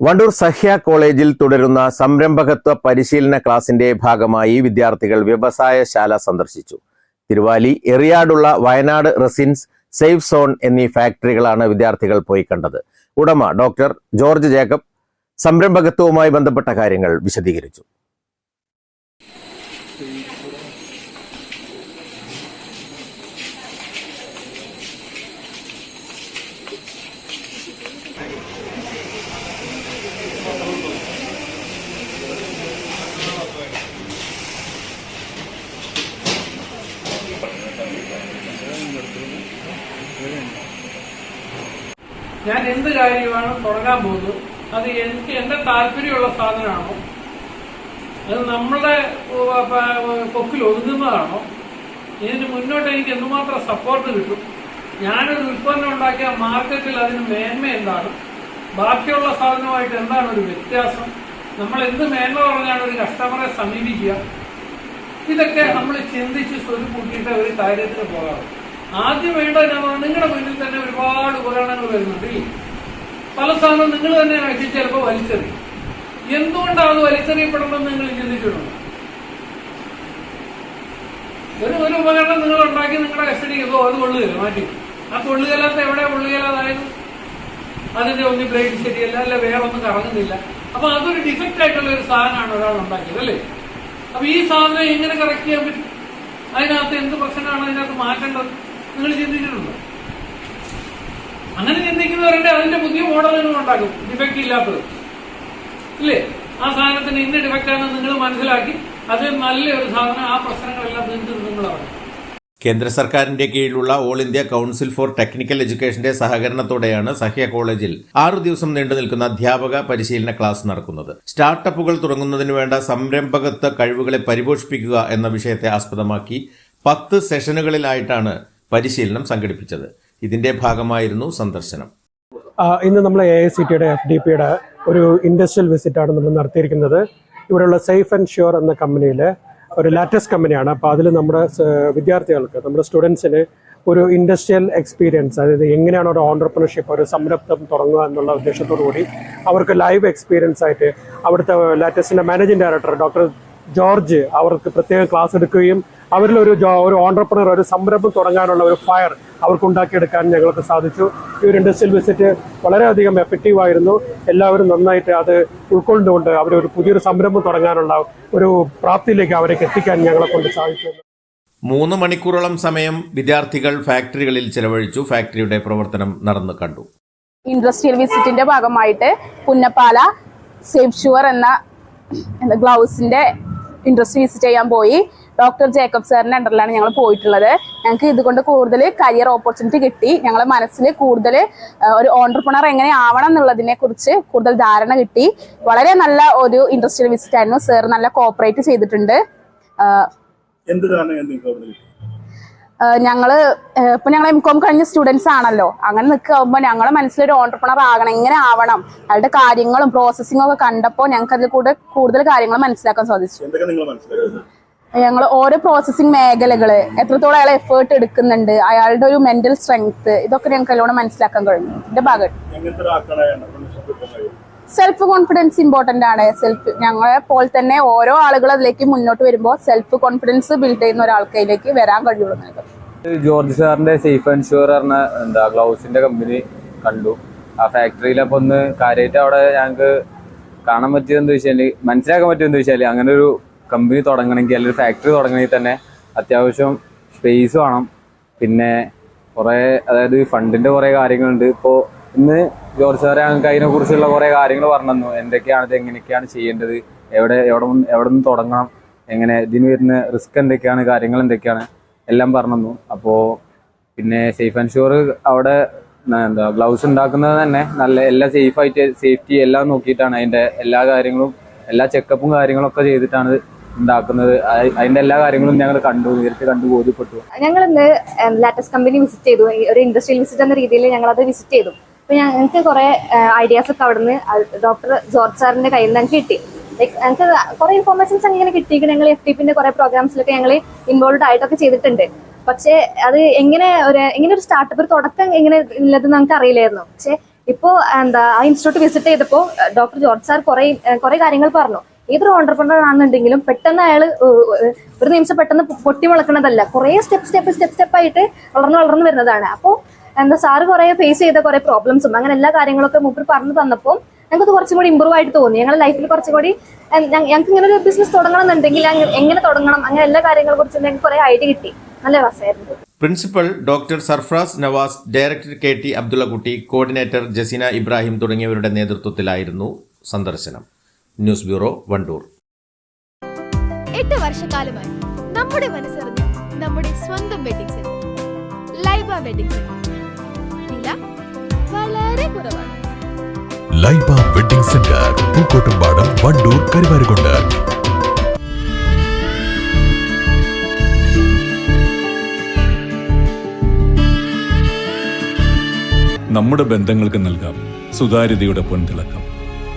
Wandoor Sahya കോളേജിൽ തുടരുന്ന സംരംഭകത്വ പരിശീലന ക്ലാസിന്റെ ഭാഗമായി വിദ്യാർത്ഥികൾ വ്യവസായശാല സന്ദർശിച്ചു. തിരുവാലി എറിയാടുള്ള വയനാട് റെസിൻസ് സേഫ് സോൺ എന്നീ ഫാക്ടറികളാണ് വിദ്യാർത്ഥികൾ പോയി കണ്ടത്. ഉടമ ഡോക്ടർ ജോർജ് ജേക്കബ് സംരംഭകത്വവുമായി ബന്ധപ്പെട്ട കാര്യങ്ങൾ വിശദീകരിച്ചു. ഞാൻ എന്ത് കാര്യമാണ് തുടങ്ങാൻ പോകുന്നത്? അത് എനിക്ക് എന്റെ താല്പര്യമുള്ള സാധനമാണോ? അത് നമ്മളുടെ കൊക്കിൽ ഒതുങ്ങുന്നതാണോ? ഇതിന് മുന്നോട്ട് എനിക്ക് എന്തുമാത്രം സപ്പോർട്ട് കിട്ടും? ഞാനൊരു ഉൽപ്പന്നം ഉണ്ടാക്കിയ മാർക്കറ്റിൽ അതിന് മേന്മ എന്താണ്? ബാക്കിയുള്ള സാധനവുമായിട്ട് എന്താണ് ഒരു വ്യത്യാസം? നമ്മൾ എന്ത് മേന്മ പറഞ്ഞാണ് ഒരു കസ്റ്റമറെ സമീപിക്കുക? ഇതൊക്കെ നമ്മൾ ചിന്തിച്ച് സ്വരു കൂട്ടിയിട്ട് ഒരു കാര്യത്തിന് പോകാറ് ആദ്യം വേണ്ട എന്നാണ് നിങ്ങളുടെ മുന്നിൽ തന്നെ ഒരുപാട് ഉപകരണങ്ങൾ വരുന്നുണ്ട്? പല സാധനവും നിങ്ങൾ തന്നെ ആക്കി ചിലപ്പോൾ വലിച്ചെറിയും. എന്തുകൊണ്ടാണ് അത് വലിച്ചെറിയപ്പെടുന്നത് നിങ്ങൾ ചിന്തിച്ചിട്ടുണ്ട്? ഒരു ഒരു ഉപകരണം നിങ്ങൾ ഉണ്ടാക്കി നിങ്ങളുടെ കസ്റ്റഡി ചെയ്തോ അത് കൊള്ളുകയില്ല മാറ്റി. ആ കൊള്ളുകയില്ലാത്ത എവിടെ കൊള്ളുകയില്ലാതായത് അതിന്റെ ഒന്ന് ബ്ലേഡ് ശരിയല്ല അല്ല വേറെ ഒന്നും കറങ്ങുന്നില്ല. അപ്പൊ അതൊരു ഡിഫക്റ്റ് ആയിട്ടുള്ള ഒരു സാധനമാണ് ഒരാൾ ഉണ്ടാക്കിയത് അല്ലേ? അപ്പൊ ഈ സാധനം എങ്ങനെ കറക്റ്റ് ചെയ്യാൻ പറ്റും? അതിനകത്ത് എന്ത് പ്രശ്നമാണ് അതിനകത്ത് മാറ്റേണ്ടത്? നിങ്ങൾ ചിന്തിച്ചിട്ടുണ്ടോ? അങ്ങനെ ചിന്തിക്കുന്നവരുടെ അതിന്റെ പുതിയ മോഡലുകൾ ഉണ്ടാക്കും. ഡിഫക്റ്റ് ഇല്ലാത്തത്. ഇല്ലേ? ആ സാധനത്തിന് ഇന്ന ഡിഫക്റ്റ് ആണെന്ന് നിങ്ങൾ മനസ്സിലാക്കി അത് നല്ലൊരു സാധനം ആ പ്രശ്നങ്ങളെല്ലാം തീർത്ത് നിങ്ങളാണ് കേന്ദ്ര സർക്കാരിന്റെ കീഴിലുള്ള all India council for technical എഡ്യൂക്കേഷന്റെ സഹകരണത്തോടെയാണ് സഹ്യ കോളേജിൽ ആറു ദിവസം നീണ്ടു നിൽക്കുന്ന അധ്യാപക പരിശീലന ക്ലാസ് നടക്കുന്നത്. സ്റ്റാർട്ടപ്പുകൾ തുടങ്ങുന്നതിന് വേണ്ട സംരംഭകത്വ കഴിവുകളെ പരിപോഷിപ്പിക്കുക എന്ന വിഷയത്തെ ആസ്പദമാക്കി പത്ത് സെഷനുകളിലായിട്ടാണ് പരിശീലനം സംഘടിപ്പിച്ചത്. ഇതിന്റെ ഭാഗമായിരുന്നു സന്ദർശനം. ഇന്ന് നമ്മൾ എ ഐ സി ടിയുടെ എഫ് ഡി പിയുടെ ഒരു ഇൻഡസ്ട്രിയൽ വിസിറ്റ് ആണ് നമ്മൾ നടത്തിയിരിക്കുന്നത്. ഇവിടെയുള്ള സേഫ് ആൻഡ് ഷ്യൂർ എന്ന കമ്പനിയിലെ ഒരു ലാറ്റസ്റ്റ് കമ്പനിയാണ്. അപ്പോൾ അതിൽ നമ്മുടെ വിദ്യാർത്ഥികൾക്ക് നമ്മുടെ സ്റ്റുഡൻസിന് ഒരു ഇൻഡസ്ട്രിയൽ എക്സ്പീരിയൻസ് അതായത് എങ്ങനെയാണ് ഒരു ഓണ്ടർപ്രണർഷിപ്പ് ഒരു സംരംഭം തുടങ്ങുക എന്നുള്ള ഉദ്ദേശത്തോടു കൂടി അവർക്ക് ലൈവ് എക്സ്പീരിയൻസ് ആയിട്ട് അവിടുത്തെ ലാറ്റസ്റ്റിന്റെ മാനേജിംഗ് ഡയറക്ടർ ഡോക്ടർ ജോർജ് അവർക്ക് പ്രത്യേകം ക്ലാസ് എടുക്കുകയും അവരിൽ ഒരു ഒരു ഓണ്ടർപ്രണർ ഒരു സംരംഭം തുടങ്ങാനുള്ള ഒരു ഫയർ അവർക്ക് ഉണ്ടാക്കിയെടുക്കാൻ ഞങ്ങൾക്ക് സാധിച്ചു. ഈ ഒരു ഇൻഡസ്ട്രിയൽ വിസിറ്റ് വളരെയധികം എഫക്റ്റീവ് ആയിരുന്നു. എല്ലാവരും നന്നായിട്ട് അത് ഉൾക്കൊണ്ടുകൊണ്ട് അവർ ഒരു പുതിയൊരു സംരംഭം തുടങ്ങാനുള്ള ഒരു പ്രാപ്തിയിലേക്ക് അവരേക്ക് എത്തിക്കാൻ ഞങ്ങളെ കൊണ്ട് സാധിച്ചു. മൂന്ന് മണിക്കൂറോളം സമയം വിദ്യാർത്ഥികൾ ഫാക്ടറികളിൽ ചെലവഴിച്ചു. ഫാക്ടറിയുടെ പ്രവർത്തനം നടന്നു കണ്ടു. ഇൻഡസ്ട്രിയൽ വിസിറ്റിന്റെ ഭാഗമായിട്ട് പുന്നപ്പാല സേഫ് ഷുവർ എന്ന എന്ന ഗ്ലൗസിന്റെ ഇൻഡസ്ട്രി വിസിറ്റ് ചെയ്യാൻ പോയി. ഡോക്ടർ ജേക്കബ് സാറിന്റെ അണ്ടറിലാണ് ഞങ്ങൾ പോയിട്ടുള്ളത്. ഞങ്ങൾക്ക് ഇതുകൊണ്ട് കൂടുതൽ കരിയർ ഓപ്പർച്യൂണിറ്റി കിട്ടി. ഞങ്ങളെ മനസ്സിൽ കൂടുതൽ ഒരു ഓണ്ടർപ്രണർ എങ്ങനെ ആവണം എന്നുള്ളതിനെ കുറിച്ച് കൂടുതൽ ധാരണ കിട്ടി. വളരെ നല്ല ഒരു ഇൻട്രസ്റ്റിംഗ് വിസിറ്റ് ആയിരുന്നു. സാർ നല്ല കോപ്പറേറ്റ് ചെയ്തിട്ടുണ്ട്. ഞങ്ങൾ ഇപ്പൊ ഞങ്ങൾ എം കോം കഴിഞ്ഞ സ്റ്റുഡൻസ് ആണല്ലോ. അങ്ങനെ നിൽക്കുമ്പോൾ ഞങ്ങളെ മനസ്സിലൊരു ഓണ്ടർപ്രണർ ആകണം. എങ്ങനെ ആവണം? അയാളുടെ കാര്യങ്ങളും പ്രോസസ്സിങ്ങും ഒക്കെ കണ്ടപ്പോൾ ഞങ്ങൾക്ക് അതിൽ കൂടെ കൂടുതൽ കാര്യങ്ങൾ മനസ്സിലാക്കാൻ സാധിച്ചു. ഞങ്ങൾ ഓരോ പ്രോസസ്സിംഗ് മേഖലകൾ എത്രത്തോളം അയാൾ എഫേർട്ട് എടുക്കുന്നുണ്ട് അയാളുടെ ഒരു മെന്റൽ സ്ട്രെങ്ത് ഇതൊക്കെ ഞങ്ങൾക്ക് അതിലൂടെ മനസ്സിലാക്കാൻ കഴിഞ്ഞു. എന്റെ ഭാഗം എങ്ങനത്തെ ഒരാൾക്കാണ് apprenticeship കിട്ടാൻ സെൽഫ് കോൺഫിഡൻസ് ഇമ്പോർട്ടന്റ് ആണ്. സെൽഫ് ഞങ്ങളെ പോലെ തന്നെ ഓരോ ആളുകൾ അതിലേക്ക് മുന്നോട്ട് വരുമ്പോൾ സെൽഫ് കോൺഫിഡൻസ് ബിൽഡ് ചെയ്യുന്ന ഒരാൾക്കയിലേക്ക് വരാൻ കഴിയുള്ളൂ ജോർജ് സാറിന്റെ സേഫ് ആൻഡ് ഷുവർ പറഞ്ഞ എന്താ ഗ്ലൗസിന്റെ കമ്പനി കണ്ടു. ആ ഫാക്ടറിയിൽ അപ്പൊ ഒന്ന് കാര്യമായിട്ട് അവിടെ ഞങ്ങൾക്ക് കാണാൻ പറ്റിയതെന്ന് വെച്ചാൽ മനസ്സിലാക്കാൻ പറ്റിയെന്ന് വെച്ചാൽ അങ്ങനെ ഒരു കമ്പനി തുടങ്ങണമെങ്കിൽ അല്ലെങ്കിൽ ഫാക്ടറി തുടങ്ങണമെങ്കിൽ തന്നെ അത്യാവശ്യം സ്പേസ് വേണം. പിന്നെ കുറേ അതായത് ഫണ്ടിന്റെ കുറേ കാര്യങ്ങളുണ്ട്. ഇപ്പോ ഇന്ന് ജോർജ് സാറെ ഞങ്ങൾക്ക് അതിനെ കുറിച്ചുള്ള കുറെ കാര്യങ്ങൾ പറഞ്ഞു തന്നു ഇത് എങ്ങനെയൊക്കെയാണ് ചെയ്യേണ്ടത് എവിടെ എവിടെ എവിടെ നിന്ന് തുടങ്ങണം എങ്ങനെ ഇതിന് വരുന്ന റിസ്ക് എന്തൊക്കെയാണ് കാര്യങ്ങൾ എന്തൊക്കെയാണ് എല്ലാം പറഞ്ഞു തന്നു അപ്പോൾ പിന്നെ സേഫ് ആൻഡ് ഷുവർ അവിടെ എന്താ ഗ്ലൗസ് ഉണ്ടാക്കുന്നത് തന്നെ നല്ല എല്ലാ സേഫ് ആയിട്ട് സേഫ്റ്റി എല്ലാം നോക്കിയിട്ടാണ് അതിന്റെ എല്ലാ കാര്യങ്ങളും എല്ലാ ചെക്കപ്പും കാര്യങ്ങളൊക്കെ ചെയ്തിട്ടാണ് ഉണ്ടാക്കുന്നത്. അതിന്റെ എല്ലാ കാര്യങ്ങളും ഞങ്ങൾ കണ്ടു നേരിട്ട് കണ്ടു ബോധ്യപ്പെട്ടു. ഞങ്ങൾ ഇന്ന് ലാറ്റസ് കമ്പനി വിസിറ്റ് ചെയ്തു. ഒരു ഇൻഡസ്ട്രിയൽ വിസിറ്റ് എന്ന രീതിയിൽ ഞങ്ങൾ അത് വിസിറ്റ് ചെയ്തു. അപ്പൊ ഞങ്ങൾക്ക് കുറെ ഐഡിയാസ് ഒക്കെ അവിടുന്ന് ഡോക്ടർ ജോർജ് സാറിന്റെ കയ്യിൽ നിന്ന് കിട്ടി. ലൈക്ക് ഞങ്ങൾക്ക് കുറെ ഇൻഫോർമേഷൻസ് അങ്ങനെ കിട്ടിയിട്ട് ഞങ്ങൾ എഫ് ടി പിന്റെ കുറെ പ്രോഗ്രാംസിലൊക്കെ ഞങ്ങൾ ഇൻവോൾവ് ആയിട്ടൊക്കെ ചെയ്തിട്ടുണ്ട്. പക്ഷേ അത് എങ്ങനെ ഒരു എങ്ങനെ ഒരു സ്റ്റാർട്ടപ്പ് ഒരു തുടക്കം എങ്ങനെ ഇല്ലെന്ന് നമുക്ക് അറിയില്ലായിരുന്നു. പക്ഷെ ഇപ്പോ എന്താ ആ ഇൻസ്റ്റിറ്റ്യൂട്ട് വിസിറ്റ് ചെയ്തപ്പോൾ ഡോക്ടർ ജോർജ് സാർ കുറെ കുറെ കാര്യങ്ങൾ പറഞ്ഞു. ഏതൊരു ഓണ്ടർപ്രണർ ആണെന്നുണ്ടെങ്കിലും പെട്ടെന്ന് അയാൾ ഒരു നിമിഷം പെട്ടെന്ന് പൊട്ടിമുളക്കുന്നതല്ല കുറേ സ്റ്റെപ്പ് സ്റ്റെപ്പ് സ്റ്റെപ്പ് സ്റ്റെപ്പായിട്ട് വളർന്ന് വളർന്ന് വരുന്നതാണ്. അപ്പോൾ എന്താ സാറ് കുറെ ഫേസ് ചെയ്ത കുറെ പ്രോബ്ലംസും അങ്ങനെ എല്ലാ കാര്യങ്ങളൊക്കെ മൂപ്പർ പറഞ്ഞു തന്നപ്പോൾ ഞങ്ങൾക്ക് കുറച്ചും കൂടി ഇമ്പ്രൂവ് ആയിട്ട് തോന്നി. ഞങ്ങളുടെ ലൈഫിൽ കുറച്ചും കൂടി ഞങ്ങൾക്ക് ഇങ്ങനെ ഒരു ബിസിനസ് തുടങ്ങണം എന്നുണ്ടെങ്കിൽ എങ്ങനെ തുടങ്ങണം അങ്ങനെ എല്ലാ കാര്യങ്ങളെ കുറിച്ച് ഞങ്ങൾക്ക് കുറെ ഐഡിയ കിട്ടി. നല്ല രസമായിരുന്നു principal doctor Sarfraz Navas director K T Abdullakutty coordinator Jaseena Ibrahim തുടങ്ങിയവരുടെ നേതൃത്വത്തിലായിരുന്നു സന്ദർശനം. News bureau Wandoor. എട്ട് വർഷക്കാലമായി നമ്മുടെ മനസ്സറിഞ്ഞ് നമ്മുടെ സ്വന്തം wedding centre Laiba wedding centre വില വളരെ കുറവാണ്. Laiba wedding centre Pookkottumpadam Wandoor Karuvarakundu. നമ്മുടെ ബന്ധങ്ങൾക്ക് നൽകാം സുതാര്യതയുടെ പൊൻതിളക്കം.